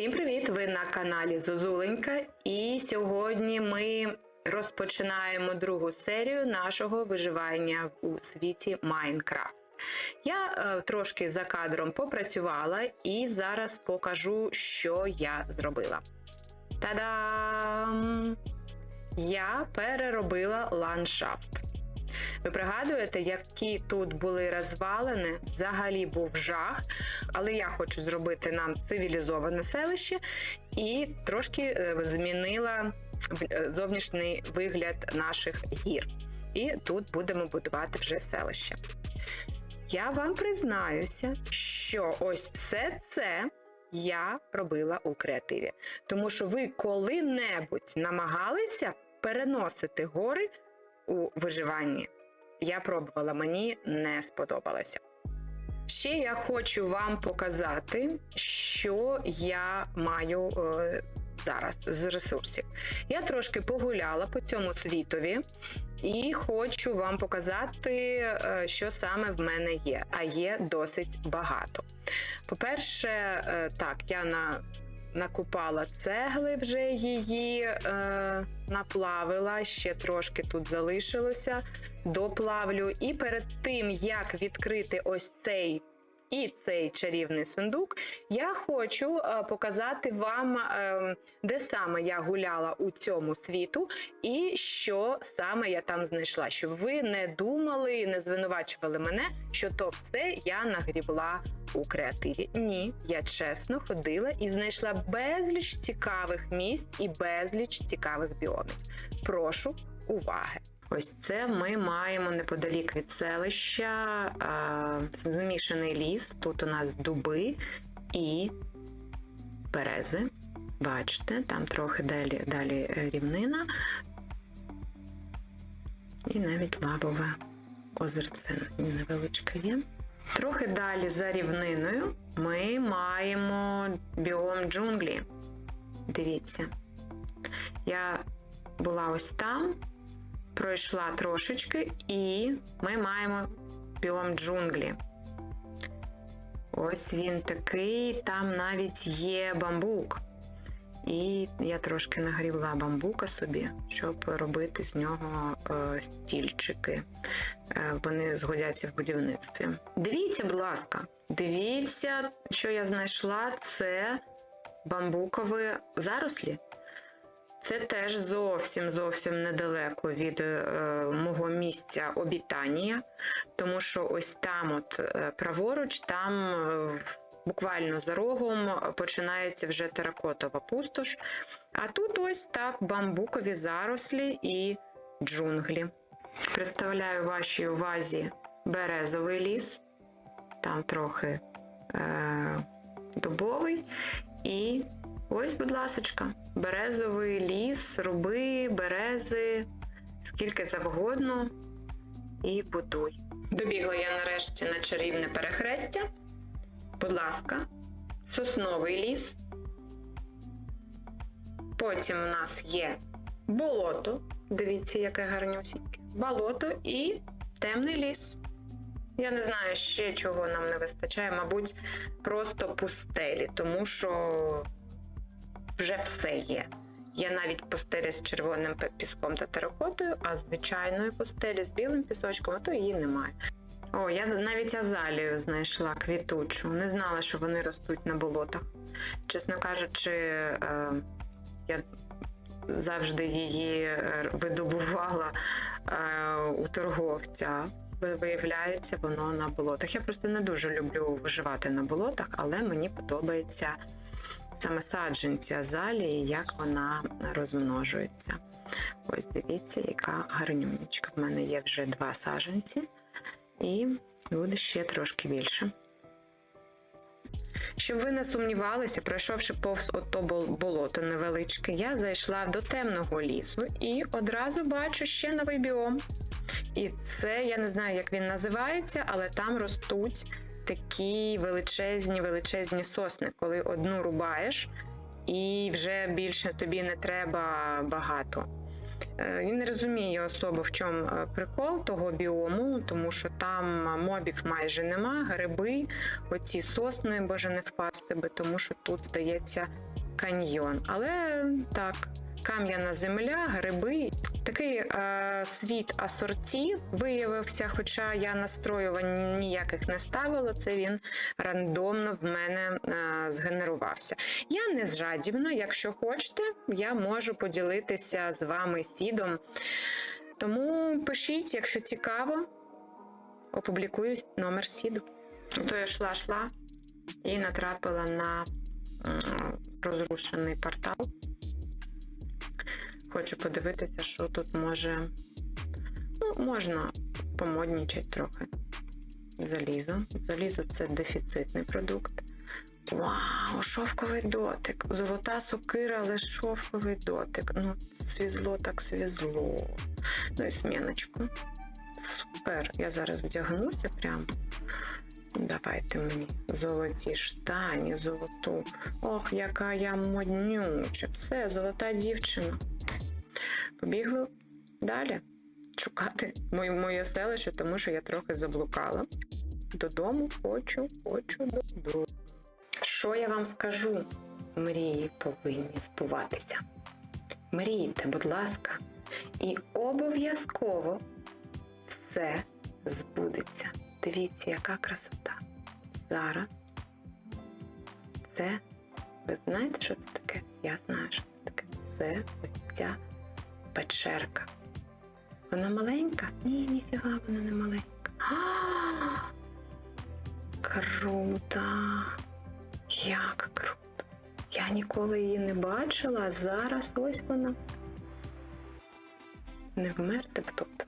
Всім привіт! Ви на каналі Зозуленька, і сьогодні ми розпочинаємо другу серію нашого виживання у світі Майнкрафт. Я е, трошки за кадром попрацювала і зараз покажу, що я зробила. Та-дам! Я переробила ландшафт. Ви пригадуєте, які тут були розвалини? Взагалі був жах, але я хочу зробити нам цивілізоване селище і трошки е, змінила е, зовнішній вигляд наших гір. І тут будемо будувати вже селище. Я вам признаюся, що ось все це я робила у креативі. Тому що ви коли-небудь намагалися переносити гори у виживанні. Я пробувала, мені не сподобалося. Ще я хочу вам показати, що я маю е, зараз з ресурсів. Я трошки погуляла по цьому світові і хочу вам показати, е, що саме в мене є. А є досить багато. По-перше, е, так, я на накупала цегли, вже її е, наплавила, ще трошки тут залишилося, доплавлю. І перед тим, як відкрити ось цей і цей чарівний сундук, я хочу е, показати вам, е, де саме я гуляла у цьому світу, і що саме я там знайшла, щоб ви не думали не звинувачували мене, що то все я нагрібла у креативі. Ні, я чесно ходила і знайшла безліч цікавих місць і безліч цікавих біомів. Прошу уваги! Ось це ми маємо неподалік від селища змішаний ліс. Тут у нас дуби і берези. Бачите, там трохи далі, далі е, рівнина. І навіть лавове озерце невеличке є. Трохи далі за рівниною ми маємо біом джунглі. Дивіться, я була ось там, пройшла трошечки, і ми маємо біом джунглі. Ось він такий, там навіть є бамбук. І я трошки нагрівла бамбука собі, щоб робити з нього е, стільчики. Е, вони згодяться в будівництві. Дивіться, будь ласка, дивіться, що я знайшла: це бамбукові зарослі. Це теж зовсім зовсім недалеко від е, мого місця обітання, тому що ось там, от е, праворуч, там е, буквально за рогом починається вже теракотова пустош. А тут ось так бамбукові зарослі і джунглі. Представляю вашій увазі березовий ліс, там трохи е, дубовий. І ось, будь ласочка, березовий ліс, руби, берези, скільки завгодно, і будуй. Добігла я нарешті на чарівне перехрестя. Будь ласка, сосновий ліс. Потім у нас є болото. Дивіться, яке гарнюсіньке. Болото і темний ліс. Я не знаю ще чого нам не вистачає, мабуть, просто пустелі, тому що вже все є. Є навіть пустелі з червоним піском та теракотою, а звичайної пустелі з білим пісочком, а то її немає. О, я навіть азалію знайшла квітучу. Не знала, що вони ростуть на болотах. Чесно кажучи, е, я завжди її е, видобувала е, у торговця. Виявляється, воно на болотах. Я просто не дуже люблю виживати на болотах, але мені подобається саме саджанці азалії, як вона розмножується. Ось дивіться, яка гарнюнечка. В мене є вже два саджанці, і буде ще трошки більше. Щоб ви не сумнівалися, пройшовши повз ото болото невеличке, я зайшла до темного лісу і одразу бачу ще новий біом. І це я не знаю, як він називається, але там ростуть такі величезні, величезні сосни, коли одну рубаєш, і вже більше тобі не треба багато. Е, Я не розумію особо, в чому е, прикол того біому, тому що там мобів майже нема, гриби, оці сосни, боже не впасти би, тому що тут здається каньйон. Але так, кам'яна земля, гриби. Такий е, світ асорті виявився, хоча я настроювань ніяких не ставила, це він рандомно в мене е, згенерувався. Я не зрадівна, якщо хочете, я можу поділитися з вами сідом. Тому пишіть, якщо цікаво, опублікую номер сіду. То я йшла, йшла і натрапила на розрушений портал. Хочу подивитися, що тут може. Ну, можна помоднічати трохи. Залізо. Залізо це дефіцитний продукт. Вау, шовковий дотик. Золота сокира, але шовковий дотик. Ну, свізло так свізло. Ну і сміночку. Супер. Я зараз вдягнуся прям. Давайте мені золоті штані, золоту. Ох, яка я моднюча. Все, золота дівчина. Побігли далі шукати моє, моє селище, тому що я трохи заблукала. Додому хочу, хочу додому. Що я вам скажу? Мрії повинні збуватися. Мрійте, будь ласка, і обов'язково все збудеться. Дивіться, яка красота. Зараз це. Ви знаєте, що це таке? Я знаю, що це таке. Це ось ця печерка. Вона маленька? Ні, ніфіга, вона не маленька. А, Круто! Як круто! Я ніколи її не бачила, а зараз ось вона. Не вмерти б тут.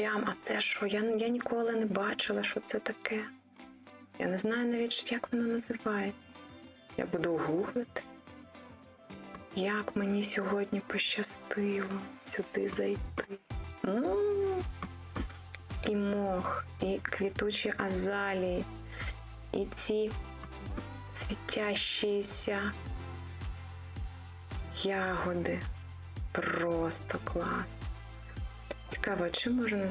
Прям, а це що? Я, я ніколи не бачила, що це таке. Я не знаю навіть, як воно називається. Я буду гуглити. Як мені сьогодні пощастило сюди зайти. М. І мох, і квітучі азалії, і ці світящіся ягоди. Просто клас. Цікаво, чи можна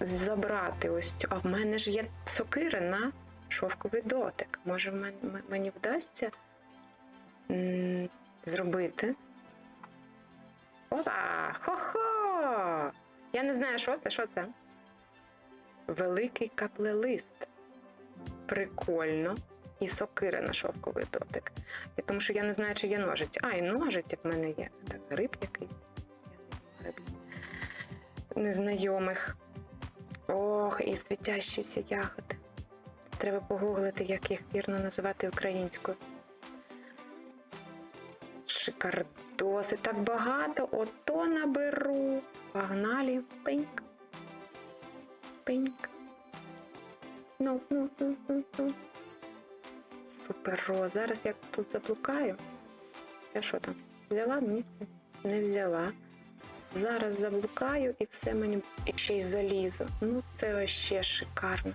забрати ось цю. А в мене ж є сокира на шовковий дотик. Може, мен- мені вдасться м, зробити. Опа! Хо-хо! Я не знаю, що це, що це. Великий каплелист. Прикольно. І сокира на шовковий дотик. І тому що я не знаю, чи є ножиці. А, і ножиці в мене є. Так, гриб якийсь. Я не знаю, гриб. Незнайомих. Ох, і світящіся ягоди. Треба погуглити, як їх вірно називати українською. Шикардоси, так багато, ото наберу. Погнали. Пиньк. Пиньк. Ну, ну, ну, ну, ну. Суперо. Зараз я тут заблукаю. Я що там? Взяла? Ні, не взяла. Зараз заблукаю і все мені і ще й залізо. Ну, це вообще шикарно.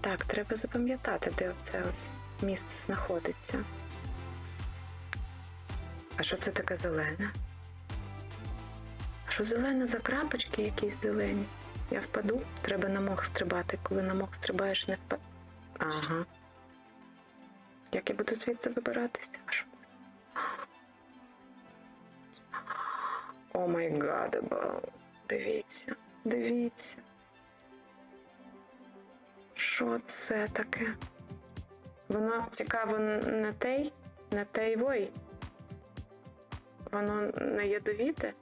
Так, треба запам'ятати, де це ось місце знаходиться. А що це таке зелене? А що зелене за крапочки якісь зелені? Я впаду, треба на мох стрибати. Коли на мох стрибаєш, не впад. Ага. Як я буду звідси вибиратися? А О май гадебл. Дивіться, дивіться. Що це таке? Воно цікаво не тей, не тей вой. Воно не ядовіте.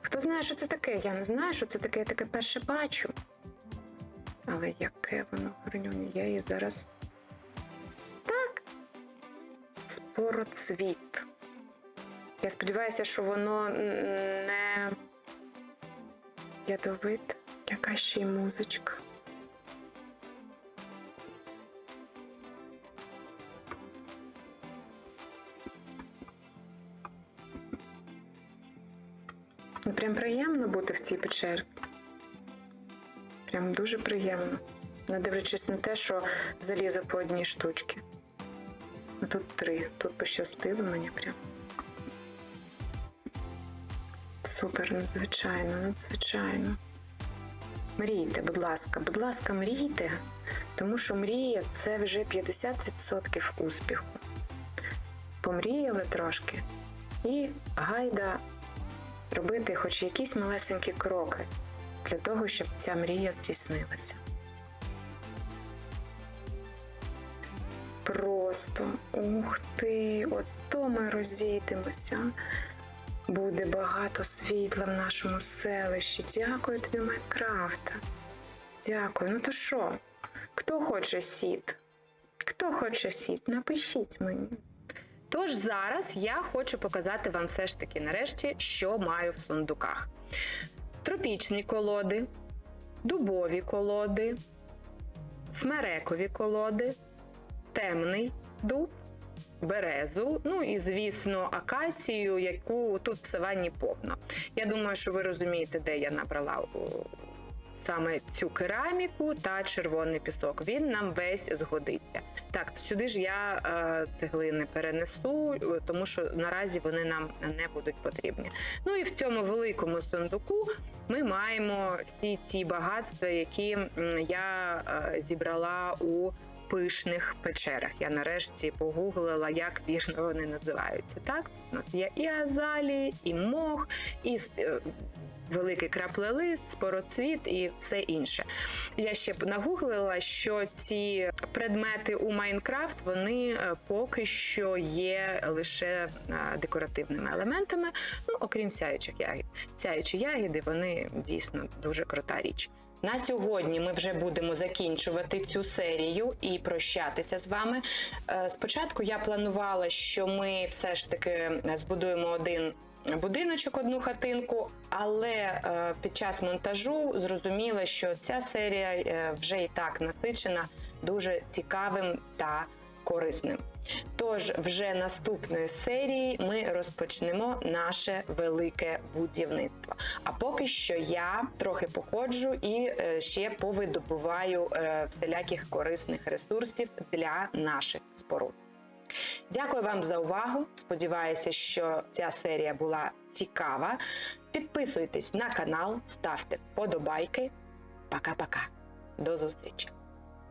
Хто знає, що це таке? Я не знаю, що це таке, я таке перше бачу. Але яке воно гарнюнє, я її зараз. Так. Спороцвіт. Я сподіваюся, що воно не ядовите. Яка ще й музичка. Ну, Прям приємно бути в цій печері. Прям дуже приємно. Не дивлячись на те, що залізо по одній штучці. Ну, Тут три. Тут пощастило мені прям. Супер, надзвичайно, надзвичайно. Мрійте, будь ласка, будь ласка, мрійте, тому що мрія це вже 50% успіху. Помріяли трошки і гайда робити хоч якісь малесенькі кроки для того, щоб ця мрія здійснилася. Просто ух ти, ото ми розійдемося. Буде багато світла в нашому селищі. Дякую тобі, Майнкрафта. Дякую. Ну то що? Хто хоче сіт? Хто хоче сіт? Напишіть мені. Тож зараз я хочу показати вам все ж таки нарешті, що маю в сундуках: тропічні колоди, дубові колоди, смерекові колоди, темний дуб, березу, ну і, звісно, акацію, яку тут в саванні повно. Я думаю, що ви розумієте, де я набрала саме цю кераміку та червоний пісок. Він нам весь згодиться. Так, сюди ж я е, цеглини перенесу, е, тому що наразі вони нам не будуть потрібні. Ну і в цьому великому сундуку ми маємо всі ці багатства, які я е, зібрала у пишних печерах. Я нарешті погуглила, як вірно вони називаються. Так, у нас є і азалії, і мох, і е, великий краплелист, спороцвіт і все інше. Я ще б нагуглила, що ці предмети у Майнкрафт вони е, поки що є лише е, декоративними елементами, ну окрім сяючих ягід. Сяючі ягіди вони дійсно дуже крута річ. На сьогодні ми вже будемо закінчувати цю серію і прощатися з вами. Е, Спочатку я планувала, що ми все ж таки збудуємо один будиночок, одну хатинку, але е, під час монтажу зрозуміла, що ця серія е, вже і так насичена дуже цікавим та корисним. Тож вже наступної серії ми розпочнемо наше велике будівництво. А поки що я трохи походжу і е, ще повидобуваю е, всіляких корисних ресурсів для наших споруд. Дякую вам за увагу. Сподіваюся, що ця серія була цікава. Підписуйтесь на канал, ставте вподобайки. Пока-пока. До зустрічі!